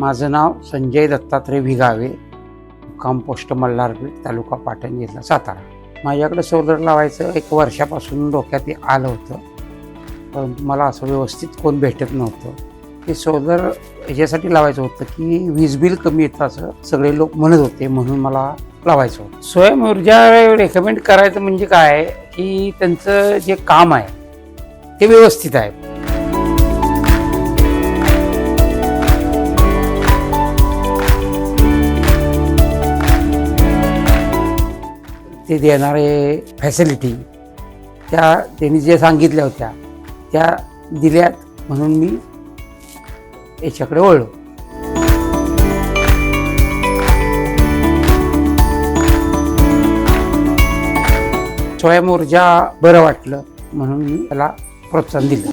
माझं नाव संजय दत्तात्रय भिगावे मुक्काम पोस्ट मल्हारपेठ तालुका पाटण जिल्हा सातारा. माझ्याकडे सोलर लावायचं एक वर्षापासून डोक्यात ते आलं होतं. परंतु मला असं व्यवस्थित कोण भेटत नव्हतं. ते सोलर ह्याच्यासाठी लावायचं होतं की वीज बिल कमी येतं असं सगळे लोक म्हणत होते म्हणून मला लावायचं होतं. स्वयं ऊर्जा रेकमेंड करायचं म्हणजे काय? की त्यांचं जे काम आहे ते व्यवस्थित आहे. ते देणारे फॅसिलिटी त्या त्यांनी जे सांगितल्या होत्या त्या दिल्यात म्हणून मी याच्याकडे वळलो. स्वयंऊर्जा बरं वाटलं म्हणून मी त्याला प्रोत्साहन दिलं.